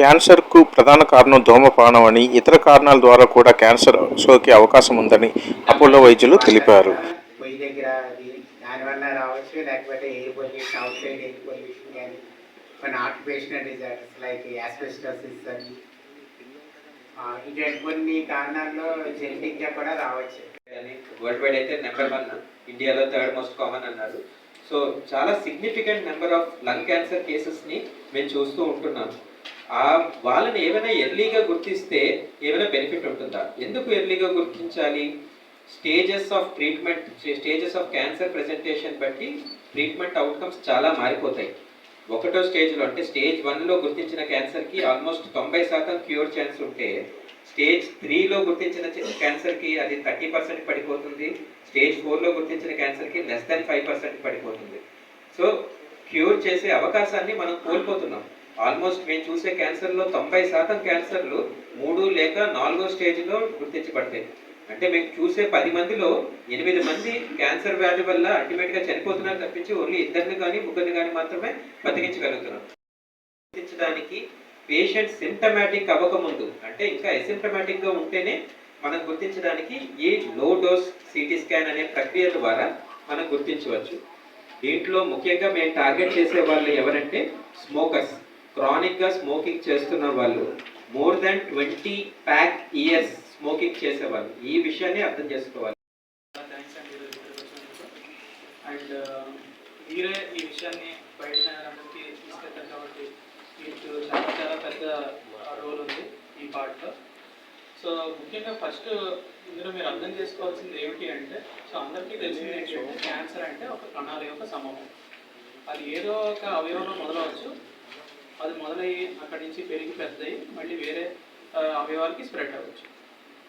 క్యాన్సర్కు ప్రధాన కారణం ధూమపానం అని ఇతర కారణాల ద్వారా కూడా క్యాన్సర్ సోకే అవకాశం ఉందని అపోలో వైద్యులు తెలిపారు. దానివల్ల రావచ్చు లేకపోతే air pollution outside air pollution కానీ కొన్ని ఆక్యుపేషనల్ డిజార్డర్స్ లైక్ యాస్పెస్టోసిస్ అని. ఇటువంటి కొన్ని కారణాల్లో జెనెటిక్గా కూడా రావచ్చు. వరల్డ్ వైడ్ అయితే నెంబర్ వన్ ఇండియాలో థర్డ్ మోస్ట్ కామన్ అన్నారు. సో చాలా significant number of lung cancer కేసెస్ని మేము చూస్తూ ఉంటున్నాం ఆ వాళ్ళని ఏమైనా ఎర్లీగా గుర్తిస్తే ఏమైనా బెనిఫిట్ ఉంటుందా? ఎందుకు ఎర్లీగా గుర్తించాలి? Stages of treatment stages of cancer presentation బట్టి ట్రీట్మెంట్ అవుట్కమ్స్ చాలా మారిపోతాయి. ఒకటో స్టేజ్లో అంటే స్టేజ్ వన్లో గుర్తించిన క్యాన్సర్కి ఆల్మోస్ట్ తొంభై శాతం క్యూర్ ఛాన్స్ ఉంటే స్టేజ్ త్రీలో గుర్తించిన క్యాన్సర్కి అది థర్టీ పర్సెంట్ పడిపోతుంది. స్టేజ్ ఫోర్లో గుర్తించిన క్యాన్సర్కి లెస్ దాన్ ఫైవ్ పర్సెంట్ పడిపోతుంది. సో క్యూర్ చేసే అవకాశాన్ని మనం కోల్పోతున్నాం. ఆల్మోస్ట్ మేము చూసే క్యాన్సర్లో తొంభై శాతం క్యాన్సర్లు మూడు లేక నాలుగో స్టేజ్లో గుర్తించబడతాయి అంటే మేము చూసే పది మందిలో ఎనిమిది మంది క్యాన్సర్ వ్యాధి వల్ల అల్టిమేట్గా చనిపోతున్నారు తప్పించి ఓన్లీ ఇద్దరిని కానీ ముగ్గురిని కానీ మాత్రమే బతికించగలుగుతున్నాం. గుర్తించడానికి పేషెంట్ సిమ్టమాటిక్ అవ్వకముందు అంటే ఇంకా అసిమ్టమాటిక్గా ఉంటేనే మనం గుర్తించడానికి ఈ లో డోస్ సిటీ స్కాన్ అనే ప్రక్రియ ద్వారా మనం గుర్తించవచ్చు. దీంట్లో ముఖ్యంగా మేము టార్గెట్ చేసే వాళ్ళు ఎవరంటే స్మోకర్స్. క్రానిక్గా స్మోకింగ్ చేస్తున్న వాళ్ళు more than twenty pack years smoking చేసేవాళ్ళు. ఈ విషయాన్ని అర్థం చేసుకోవాలి. థ్యాంక్స్ అండి మీరే ఈ విషయాన్ని బయట జనాలందరికీ తీసుకెళ్తారు కాబట్టి మీకు చాలా చాలా పెద్ద రోల్ ఉంది ఈ పార్ట్లో సో ముఖ్యంగా ఫస్ట్ ఇందులో మీరు అర్థం చేసుకోవాల్సింది ఏమిటి అంటే సో అందరికీ తెలిసింది క్యాన్సర్ అంటే ఒక కణాల యొక్క సమూహం. అది ఏదో ఒక అవయవంలో మొదలవచ్చు. అది మొదలయ్యి అక్కడి నుంచి పెరిగి పెద్దయి మళ్ళీ వేరే అవయవాలకి స్ప్రెడ్ అవ్వచ్చు.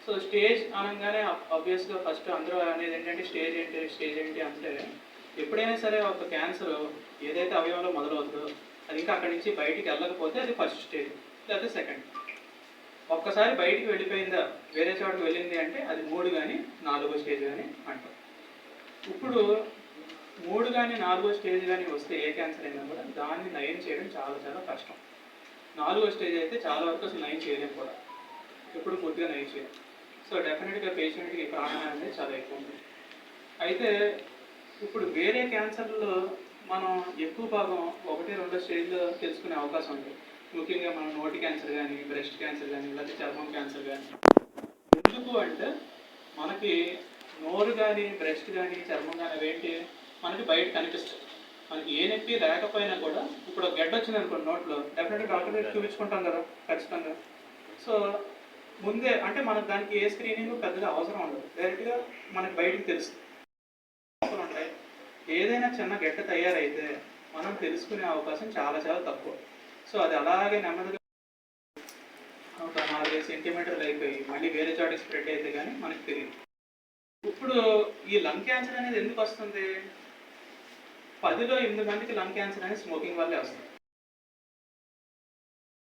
సో స్టేజ్ అనగానే ఆబ్వియస్గా ఫస్ట్ అందరూ అనేది ఏంటంటే స్టేజ్ ఏంటి స్టేజ్ ఏంటి అంటే ఎప్పుడైనా సరే ఒక క్యాన్సర్ ఏదైతే అవయవంలో మొదలవుతుందో అది ఇంకా అక్కడి నుంచి బయటికి వెళ్ళకపోతే అది ఫస్ట్ స్టేజ్ లేకపోతే సెకండ్ ఒక్కసారి బయటికి వెళ్ళిపోయిందా వేరే చోటకి వెళ్ళింది అంటే అది మూడు కానీ నాలుగో స్టేజ్ కానీ అంటాం. ఇప్పుడు మూడు కానీ నాలుగో స్టేజ్ కానీ వస్తే ఏ క్యాన్సర్ అయినా కూడా దాన్ని నయం చేయడం చాలా చాలా కష్టం. నాలుగో స్టేజ్ అయితే చాలా వరకు అసలు నయం చేయలేము కూడా. ఎప్పుడు పూర్తిగా నయం చేయం. సో డెఫినెట్గా పేషెంట్కి ప్రాణాయం అనేది చాలా ఎక్కువ ఉంది అయితే ఇప్పుడు వేరే క్యాన్సర్లో మనం ఎక్కువ భాగం ఒకటి రెండో స్టేజ్లో తెలుసుకునే అవకాశం ఉంది. ముఖ్యంగా మనం నోటి క్యాన్సర్ కానీ బ్రెస్ట్ క్యాన్సర్ కానీ లేకపోతే చర్మం క్యాన్సర్ కానీ ఎందుకు అంటే మనకి నోరు కానీ బ్రెస్ట్ కానీ చర్మం కానీ అవేంటి? మనకి బయట కనిపిస్తుంది. మనకి ఏ నొప్పి లేకపోయినా కూడా ఇప్పుడు గెడ్డ గడ్డ వచ్చింది అనుకోండి నోట్లో డెఫినెట్గా డాక్టర్ దగ్గర చూపించుకుంటాం కదా ఖచ్చితంగా. సో ముందే అంటే మనకు దానికి ఏ స్క్రీనింగ్ పెద్దగా అవసరం ఉండదు. డైరెక్ట్గా మనకి బయటకు తెలుస్తుంది. ఉంటాయి. ఏదైనా చిన్న గడ్డ తయారైతే మనం తెలుసుకునే అవకాశం చాలా చాలా తక్కువ. సో అది అలాగే నెమ్మదిగా ఒక నాలుగైదు సెంటీమీటర్లు అయిపోయి మళ్ళీ వేరే చోటకి స్ప్రెడ్ అయితే కానీ మనకి తెలియదు. ఇప్పుడు ఈ లంగ్ క్యాన్సర్ అనేది ఎందుకు వస్తుంది? పదిలో ఎనిమిది మందికి లంగ్ క్యాన్సర్ అనేది స్మోకింగ్ వల్లే వస్తుంది